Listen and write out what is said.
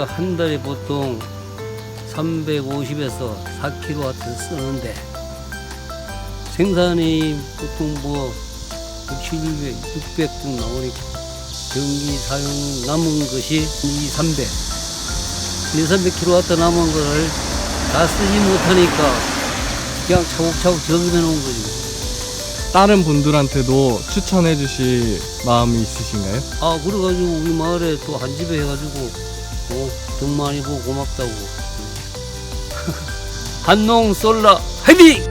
우리가 한 달에 보통 350에서 4kW 쓰는데 생산이 보통 뭐 6, 700, 600등 나오니까 전기 사용 남은 것이 2, 300. 2, 300kW 남은 거를 다 쓰지 못하니까 그냥 차곡차곡 적으해 놓은 거지. 다른 분들한테도 추천해 주실 마음이 있으신가요? 아, 그래가지고 우리 마을에 또 한 집에 해가지고, 어, 등 많이 보고 고맙다고. 한농 솔라 헤비!